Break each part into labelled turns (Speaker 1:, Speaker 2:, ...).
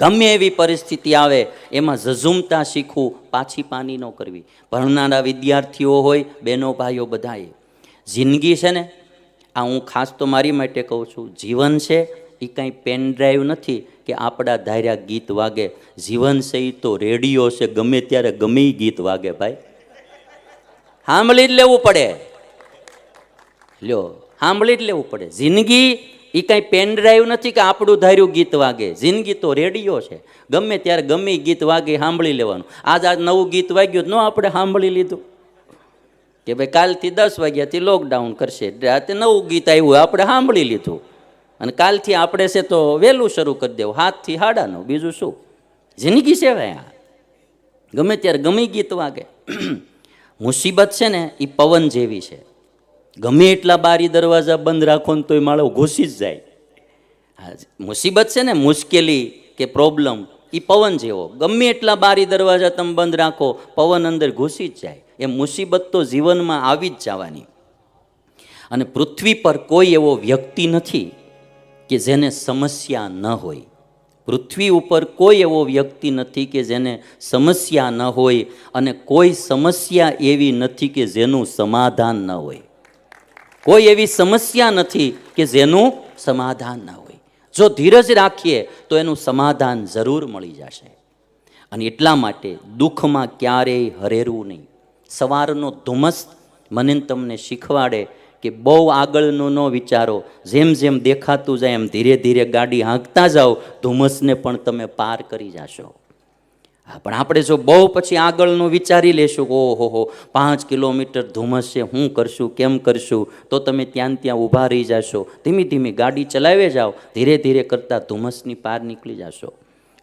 Speaker 1: ગમે એવી પરિસ્થિતિ આવે, એમાં ઝઝુમતા શીખવું પાછી પાની ન કરવી. ભણનારા વિદ્યાર્થીઓ હોય, બહેનો ભાઈઓ બધાએ. જિંદગી છે ને, આ હું ખાસ તો મારી માટે કહું છું, જીવન છે એ કાંઈ પેન ડ્રાઈવ નથી કે આપણા ધાર્યા ગીત વાગે. જીવન છે એ તો રેડિયો છે, ગમે ત્યારે ગમે ગીત વાગે ભાઈ. સાંભળી જ લેવું પડે. લ્યો સાંભળી જ લેવું પડે. જિંદગી એ કાંઈ પેન ડ્રાઈવ નથી કે આપણું ધાર્યું ગીત વાગે. જિંદગી તો રેડિયો છે. ગમે ત્યારે ગમે ગીત વાગે સાંભળી લેવાનું. આજ આજ નવું ગીત વાગ્યું ન આપણે સાંભળી લીધું. કે ભાઈ કાલથી દસ વાગ્યાથી લોકડાઉન કરશે. રાતે નવું ગીત આવ્યું આપણે સાંભળી લીધું. અને કાલથી આપણે છે તો વહેલું શરૂ કરી દેવું. હાથથી હાડાનું. બીજું શું? જિંદગી છે ભાઈ આ. ગમે ત્યારે ગમે ગીત વાગે. મુસીબત છે ને એ પવન જેવી છે. ગમે એટલા બારી દરવાજા બંધ રાખો ને તોય માળો ઘૂસી જ જાય. મુસીબત છે ને, મુશ્કેલી કે પ્રોબ્લેમ એ પવન જેવો. ગમે એટલા બારી દરવાજા તમે બંધ રાખો, પવન અંદર ઘૂસી જ જાય. એ મુસીબત તો જીવનમાં આવી જ જવાની. અને પૃથ્વી પર કોઈ એવો વ્યક્તિ નથી કે જેને સમસ્યા ન હોય. પૃથ્વી ઉપર કોઈ એવો વ્યક્તિ નથી કે જેને સમસ્યા ન હોય અને કોઈ સમસ્યા એવી નથી કે જેનું સમાધાન ન હોય. કોઈ એવી સમસ્યા નથી કે જેનું સમાધાન ન હોય. જો ધીરજ રાખીએ, તો એનું સમાધાન જરૂર મળી જશે. અને એટલા માટે દુઃખમાં ક્યારેય હરેરવું નહીં. સવારનો ધુમ્મસ મને તમને શીખવાડે કે બહુ આગળનો ન વિચારો. જેમ જેમ દેખાતું જાય, એમ ધીરે ધીરે ગાડી હાંકતા જાઓ, ધુમ્મસને પણ તમે પાર કરી જાશો. પણ આપણે જો બહુ પછી આગળનું વિચારી લેશું કે ઓહો હો, પાંચ કિલોમીટર ધુમ્મસ છે હું કરશું, કેમ કરશું, તો તમે ત્યાં ત્યાં ઊભા રહી જશો. ધીમે ધીમે ગાડી ચલાવે જાઓ, ધીરે ધીરે કરતાં ધુમ્મસની પાર નીકળી જશો.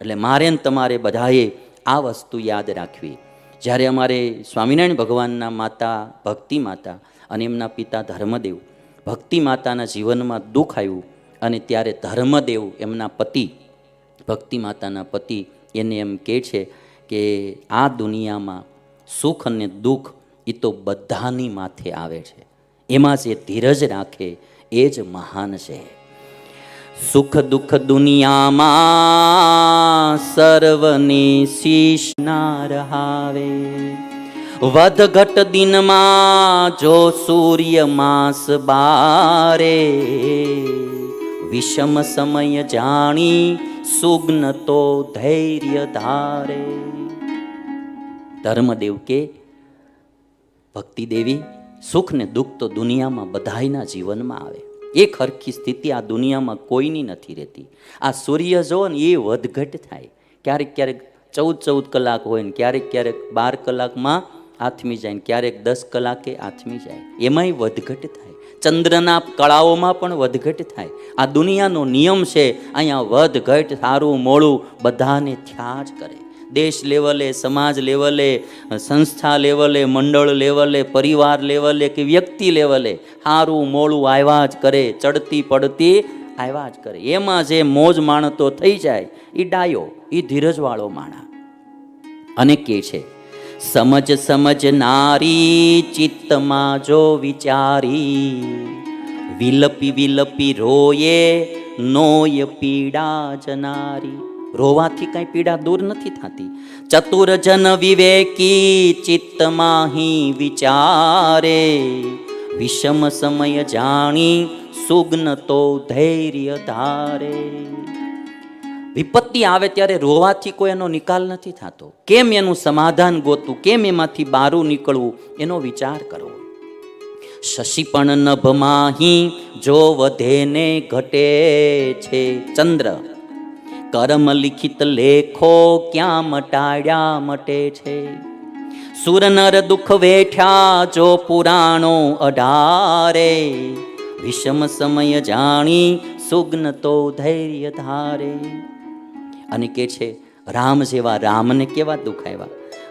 Speaker 1: એટલે મારે ને તમારે બધાએ આ વસ્તુ યાદ રાખવી. જ્યારે અમારે સ્વામિનારાયણ ભગવાનના માતા, ભક્તિ માતા અને એમના પિતા ધર્મદેવ, ભક્તિ માતાના જીવનમાં દુઃખ આવ્યું અને ત્યારે ધર્મદેવ એમના પતિ, ભક્તિ માતાના પતિ એને એમ કહે છે કે આ દુનિયામાં સુખ અને દુઃખ એ તો બધાની માથે આવે છે. એમાં જે ધીરજ રાખે એ જ મહાન છે. સુખ દુઃખ દુનિયામાં સર્વની શીશ ના રહાવે વધઘટ દિનમાં જો સૂર્ય માસ બારે. વિષમ સમય જાણી સુગ્ન તો ધૈર્ય ધારે. ધર્મદેવ કે, ભક્તિ દેવી, સુખ ને દુઃખ તો દુનિયામાં બધાયના જીવનમાં આવે. એક હરખી સ્થિતિ આ દુનિયામાં કોઈની નથી રહેતી. આ સૂર્ય જો ને એ વધઘટ થાય. ક્યારેક ક્યારેક ચૌદ ચૌદ કલાક હોય ને ક્યારેક ક્યારેક બાર કલાકમાં આથમી જાય ને ક્યારેક દસ કલાકે આથમી જાય. એમાંય વધઘટ થાય. ચંદ્રના કળાઓમાં પણ વધઘટ થાય. આ દુનિયાનો નિયમ છે, અહીંયા વધઘટ સારું મોળું બધાને થયા જ કરે. દેશ લેવલે, સમાજ લેવલે, સંસ્થા લેવલે, મંડળ લેવલે, પરિવાર લેવલે કે વ્યક્તિ લેવલે સારું મોળું આવ્યા જ કરે, ચડતી પડતી આવ્યા જ કરે. એમાં જે મોજ માણતો થઈ જાય એ ડાયો એ ધીરજવાળો માણા. અને કે છે સમજ સમજ નારી ચિત્તમાં જો વિચારી, વિલપી વિલપી રોયે નોય પીડા જનારી. રોવાથી કાંઈ પીડા દૂર નથી થતી. ચતુર જન વિવેકી ચિત્તમાં હી વિચારે. વિષમ સમય જાણી સુગ્ન તો ધૈર્ય ધારે. વિપત્તિ આવે ત્યારે રોવાથી કોઈ એનો નિકાલ નથી થતો. કેમ એનું સમાધાન ગોતું કેમ એમાંથી બારું નીકળવું? એનો વિચાર કરવો. શશીપણ નભમાહી જો વધે ને ઘટે છે ચંદ્ર. કર્મ લિખિત લેખો ક્યાં મટાડ્યા મટે છે? સુર નર દુઃખ વેઠ્યા જો પુરાણો અઢારે. વિષમ સમય જાણી સુગ્ન તો ધૈર્ય ધારે. અને કે છે, રામ જેવા રામને કેવા દુઃખ આવ્યા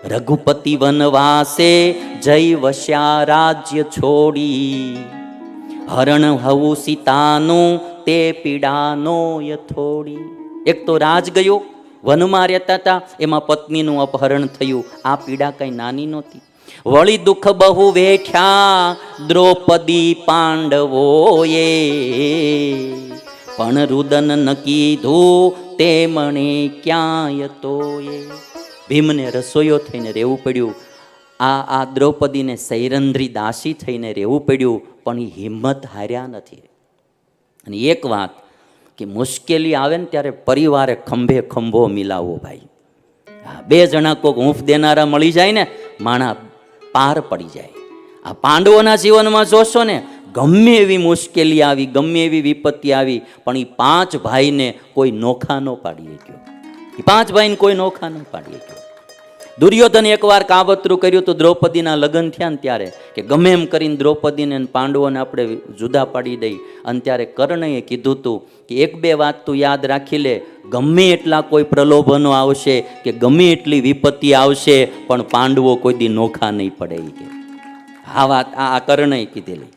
Speaker 1: રઘુપતિ વનવાસે જય વશ્યા રાજ્ય છોડી. હરણ હવું સીતાનું, તે પીડાનો યથોડી. એક તો રાજ ગયો, વનમાં રહેતા હતા, એમાં પત્નીનું અપહરણ થયું. આ પીડા કઈ નાની નહોતી. વળી દુઃખ બહુ વેઠ્યા, દ્રૌપદી પાંડવોએ. પણ રુદન ન કીધું તે મણે ક્યાંય તો એ ભીમને રસોઈયો થઈને રહેવું પડ્યું. આ આ દ્રૌપદીને સૈરંદ્રી દાસી થઈને રહેવું પડ્યું પણ એ હિંમત હાર્યા નથી. અને એક વાત કે મુશ્કેલી આવે ને ત્યારે પરિવારે ખંભે ખંભો મિલાવવો ભાઈ. હા, બે જણા કોઈક ઊંફ દેનારા મળી જાય ને માણા પાર પડી જાય. આ પાંડવોના જીવનમાં જોશો ને ગમે એવી મુશ્કેલી આવી, ગમે એવી વિપત્તિ આવી, પણ એ પાંચ ભાઈને કોઈ નોખા ન પાડી ગયો એ પાંચ ભાઈને કોઈ નોખા ન પાડી ગયો દુર્યોધન એકવાર કાવતરું કર્યું તો દ્રૌપદીના લગ્ન થયા ને ત્યારે કે ગમે એમ કરીને દ્રૌપદીને પાંડવોને આપણે જુદા પાડી દઈ. અને ત્યારે કર્ણએ કીધું હતું કે એક બે વાત તું યાદ રાખી લે. ગમે એટલા કોઈ પ્રલોભનો આવશે કે ગમે એટલી વિપત્તિ આવશે, પણ પાંડવો કોઈ દી નોખા નહીં પડે ઈ કે. આ વાત આ કર્ણએ કીધેલી.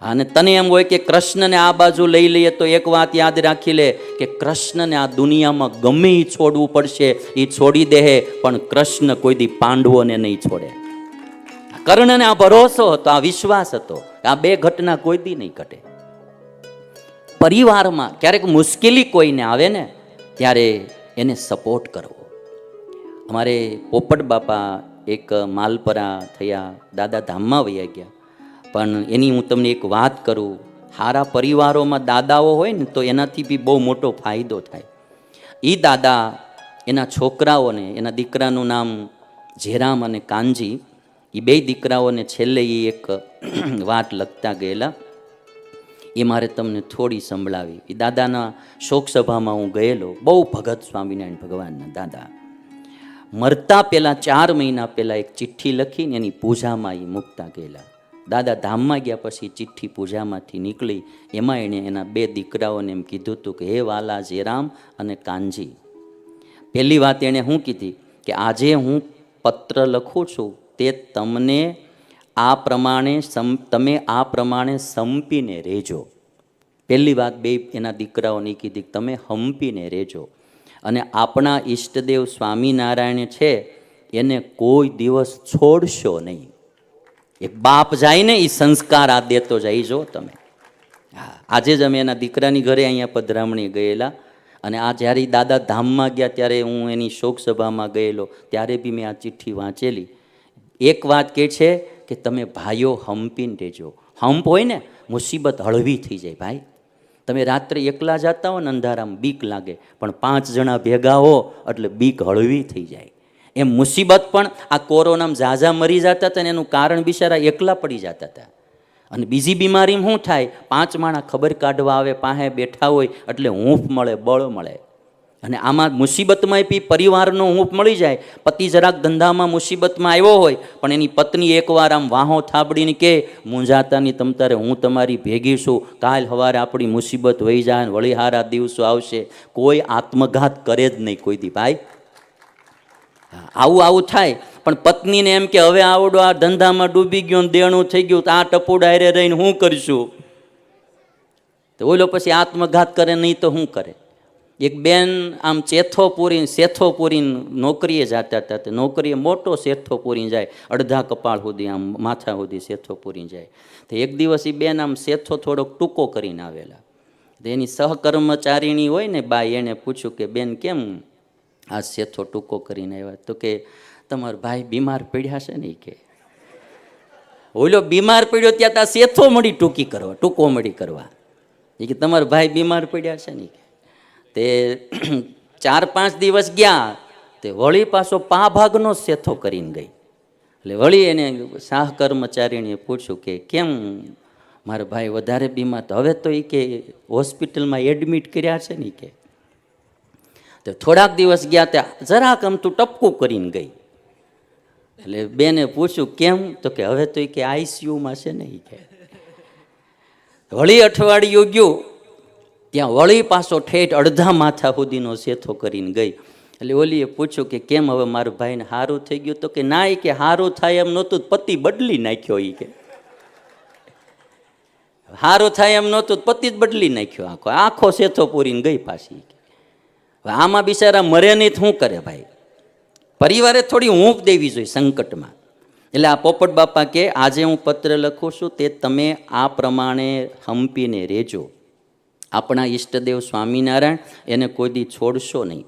Speaker 1: અને તને એમ હોય કે કૃષ્ણને આ બાજુ લઈ લઈએ તો એક વાત યાદ રાખી લે કે કૃષ્ણને આ દુનિયામાં ગમે એ છોડવું પડશે એ છોડી દે પણ કૃષ્ણ કોઈ દી પાંડવોને નહીં છોડે. કર્ણને આ ભરોસો હતો, આ વિશ્વાસ હતો આ બે ઘટના કોઈ દી નહીં ઘટે. પરિવારમાં ક્યારેક મુશ્કેલી કોઈને આવે ને, ત્યારે એને સપોર્ટ કરવો. અમારે પોપટ બાપા એક માલપરા થયા દાદા ધામમાં વૈયા ગયા. પણ એની હું તમને એક વાત કરું. સારા પરિવારોમાં દાદાઓ હોય ને, તો એનાથી બી બહુ મોટો ફાયદો થાય. એ દાદા એના છોકરાઓને, એના દીકરાનું નામ જેરામ અને કાનજી એ બે દીકરાઓને છેલ્લે એ એક વાત લખતા ગયેલા. એ મારે તમને થોડી સંભળાવી. એ દાદાના શોક સભામાં હું ગયેલો. બહુ ભગત સ્વામિનારાયણ ભગવાનના દાદા. મરતા પહેલાં ચાર મહિના પહેલાં એક ચિઠ્ઠી લખીને એની પૂજામાં એ મૂકતા ગયેલા. દાદા ધામમાં ગયા પછી ચિઠ્ઠી પૂજામાંથી નીકળી. એમાં એણે એના બે દીકરાઓને એમ કીધું હતું કે, હે વાલા જેરામ અને કાનજી. પહેલી વાત એણે શું કીધી? કે આજે હું પત્ર લખું છું તે તમને આ પ્રમાણે સમ, તમે આ પ્રમાણે સંપીને રહેજો. પહેલી વાત બે એના દીકરાઓની કીધી તમે હંપીને રહેજો. અને આપણા ઈષ્ટદેવ સ્વામિનારાયણ છે, એને કોઈ દિવસ છોડશો નહીં. એક બાપ જાય ને એ સંસ્કાર આ દેતો જાય જો તમે. હા, આજે જ અમે એના દીકરાની ઘરે અહીંયા પધરામણી ગયેલા અને આ જ્યારે દાદા ધામમાં ગયા ત્યારે હું એની શોક સભામાં ગયેલો ત્યારે બી મેં આ ચિઠ્ઠી વાંચેલી. એક વાત કે છે કે તમે ભાઈઓ હંપીને રહેજો. હંપ હોય ને, મુસીબત હળવી થઈ જાય ભાઈ. તમે રાત્રે એકલા જતા હો ને અંધારામાં બીક લાગે, પણ પાંચ જણા ભેગા હો એટલે બીક હળવી થઈ જાય. એમ મુસીબત પણ આ કોરોનામાં ઝાઝા મરી જતા હતા ને એનું કારણ બિચારા એકલા પડી જતા હતા. અને બીજી બીમારીમાં શું થાય? પાંચ માણા ખબર કાઢવા આવે પાસે બેઠા હોય, એટલે હૂંફ મળે, બળ મળે. અને આમાં મુસીબતમાં બી પરિવારનો હૂંફ મળી જાય. પતિ જરાક ધંધામાં મુસીબતમાં આવ્યો હોય, પણ એની પત્ની એકવાર આમ વાહો થાબડીને કે મૂંઝાતાની તમ તારે હું તમારી ભેગી છું. કાલ સવારે આપણી મુસીબત વહી જાય વળી હારા દિવસો આવશે. કોઈ આત્મઘાત કરે જ નહીં કોઈ દી, ભાઈ. આવું આવું થાય. પણ પત્નીને એમ કે, હવે આવડો, આ ધંધામાં ડૂબી ગયો ને દેણું થઈ ગયું, તો આ ટપોડ હારે રહીને શું કરીશું? તો ઓલો પછી આત્મઘાત કરે, નહીં તો શું કરે? એક બેન આમ ચેથો પૂરીને, શેથો પૂરીને નોકરીએ જતા હતા નોકરીએ મોટો શેથો પૂરીને જાય. અડધા કપાળ સુધી આમ, માથા સુધી શેથો પૂરીને જાય. તો એક દિવસ એ બેન આમ શેથો થોડોક ટૂંકો કરીને આવેલા. તો એની સહકર્મચારીણી હોય ને બા એણે પૂછ્યું કે, બેન, કેમ આ સેથો ટૂંકો કરીને આવ્યા. તો કે, તમારો ભાઈ બીમાર પડ્યા છે ને કે. ઓલો બીમાર પડ્યો ત્યાં ત્યાં સેથો મળી ટૂંકી કરવા, ટૂંકો મળી કરવા. એ કે, તમારા ભાઈ બીમાર પડ્યા છે ને તે ચાર પાંચ દિવસ ગયા, તે વળી પાછો પા ભાગનો સેથો કરીને ગઈ. એટલે વળી એને શાહ કર્મચારીને પૂછ્યું કે, કેમ મારા ભાઈ વધારે બીમાર? હવે તો એ કે, હોસ્પિટલમાં એડમિટ કર્યા છે ને કે. તો થોડાક દિવસ ગયા ત્યાં જરાક આમ તું ટપકું કરીને ગઈ. એટલે બેને પૂછ્યું, કેમ? તો કે, હવે તો એ કે આઈસીયુમાં છે ને એ કે. વળી અઠવાડિયું ગયું, ત્યાં વળી પાછો ઠેઠ અડધા માથા સુધીનો સેથો કરીને ગઈ. એટલે ઓલીએ પૂછ્યું કે, કેમ હવે મારા ભાઈને સારું થઈ ગયું? તો કે, ના એ કે સારું થાય એમ નહોતું, પતિ બદલી નાખ્યો એ કે. સારું થાય એમ નહોતું, પતિ જ બદલી નાખ્યો આખો આખો સેથો પૂરીને ગઈ પાછી હવે આમાં બિચારા મરે નહીં શું કરે ભાઈ? પરિવારે થોડી ઊંઘ દેવી જોઈએ સંકટમાં. એટલે આ પોપટ બાપા કે, આજે હું પત્ર લખું છું તે તમે આ પ્રમાણે હંપીને રહેજો આપણા ઈષ્ટદેવ સ્વામિનારાયણ એને કોઈ દી છોડશો નહીં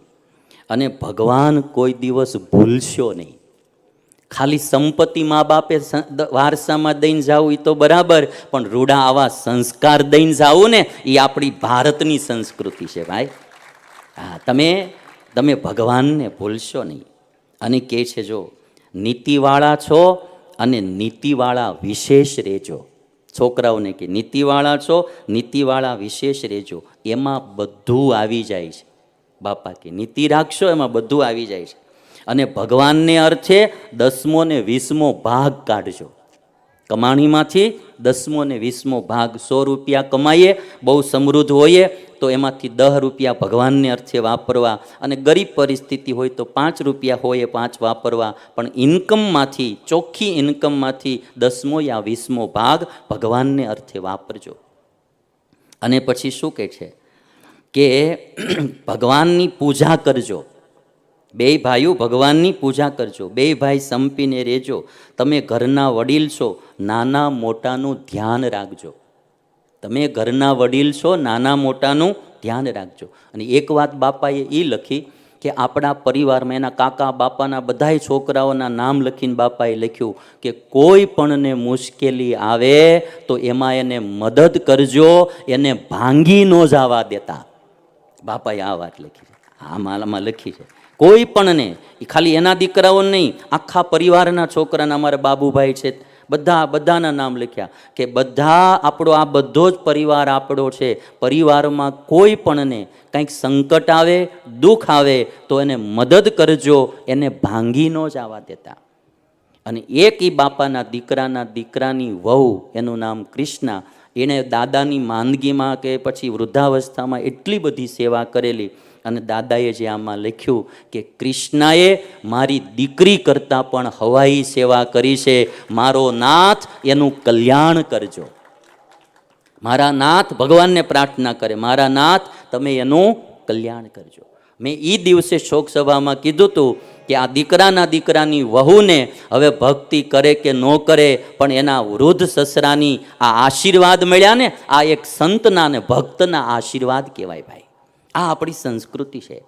Speaker 1: અને ભગવાન કોઈ દિવસ ભૂલશો નહીં. ખાલી સંપત્તિ મા બાપે વારસામાં દઈને જાવું એ તો બરાબર, પણ રૂડા આવા સંસ્કાર દઈને જાવું ને એ આપણી ભારતની સંસ્કૃતિ છે ભાઈ. હા તમે તમે ભગવાનને ભૂલશો નહીં. અને કહે છે, જો, નીતિવાળા છો અને નીતિવાળા વિશેષ રહેજો. છોકરાઓને કે, નીતિવાળા છો, નીતિવાળા વિશેષ રહેજો. એમાં બધું આવી જાય છે. બાપા કે, નીતિ રાખશો, એમાં બધું આવી જાય છે. અને ભગવાનને અર્થે દસમો ને વીસમો ભાગ કાઢજો. કમાણીમાંથી દસમો ને વીસમો ભાગ સો રૂપિયા કમાઈએ, બહુ સમૃદ્ધ હોઈએ તો એમાંથી દહ રૂપિયા ભગવાનને અર્થે વાપરવા અને ગરીબ પરિસ્થિતિ હોય તો પાંચ રૂપિયા હોય એ પાંચ વાપરવા. પણ ઇન્કમમાંથી, ચોખ્ખી ઇન્કમમાંથી દસમો યા વીસમો ભાગ ભગવાનને અર્થે વાપરજો. અને પછી શું કહે છે કે ભગવાનની પૂજા કરજો. બે ભાઈઓ ભગવાનની પૂજા કરજો. બે ભાઈ સંપીને રહેજો. તમે ઘરના વડીલ છો. નાના મોટાનું ધ્યાન રાખજો. તમે ઘરના વડીલ છો, નાના મોટાનું ધ્યાન રાખજો. અને એક વાત બાપાએ એ લખી કે આપણા પરિવારમાં એના કાકા, બાપાના બધાય છોકરાઓના નામ લખીને બાપાએ લખ્યું કે કોઈ પણને મુશ્કેલી આવે તો એમાં એને મદદ કરજો, એને ભાંગી ન જવા દેતા. બાપાએ આ વાત લખી છે. આ આમાં લખી છે. કોઈ પણને એ ખાલી એના દીકરાઓ નહીં, આખા પરિવારના છોકરાના, અમારા બાબુભાઈ છે બધા બધાના નામ લખ્યા કે બધા આપણો આ બધો જ પરિવાર આપણો છે, પરિવારમાં કોઈ પણને કંઈક સંકટ આવે, દુઃખ આવે, તો એને મદદ કરજો, એને ભાંગી ન જ આવવા દેતા. અને એક એ બાપાના દીકરાના દીકરાની વહુ, એનું નામ કૃષ્ણા, એણે દાદાની માંદગીમાં કે પછી વૃદ્ધાવસ્થામાં એટલી બધી સેવા કરેલી અને દાદાએ જે આમાં લખ્યું કે કૃષ્ણએ મારી દીકરી કરતાં પણ હવાઈ સેવા કરી છે, મારો નાથ એનું કલ્યાણ કરજો. મારા નાથ ભગવાનને પ્રાર્થના કરે, મારા નાથ તમે એનું કલ્યાણ કરજો. મેં એ દિવસે શોક સભામાં કીધું હતું કે આ દીકરાના દીકરાની વહુને હવે ભક્તિ કરે કે ન કરે, પણ એના વૃદ્ધ સસરાની આ આશીર્વાદ મળ્યા ને આ એક સંતના ને ભક્તના આશીર્વાદ કહેવાય ભાઈ. આ આપણી સંસ્કૃતિ છે.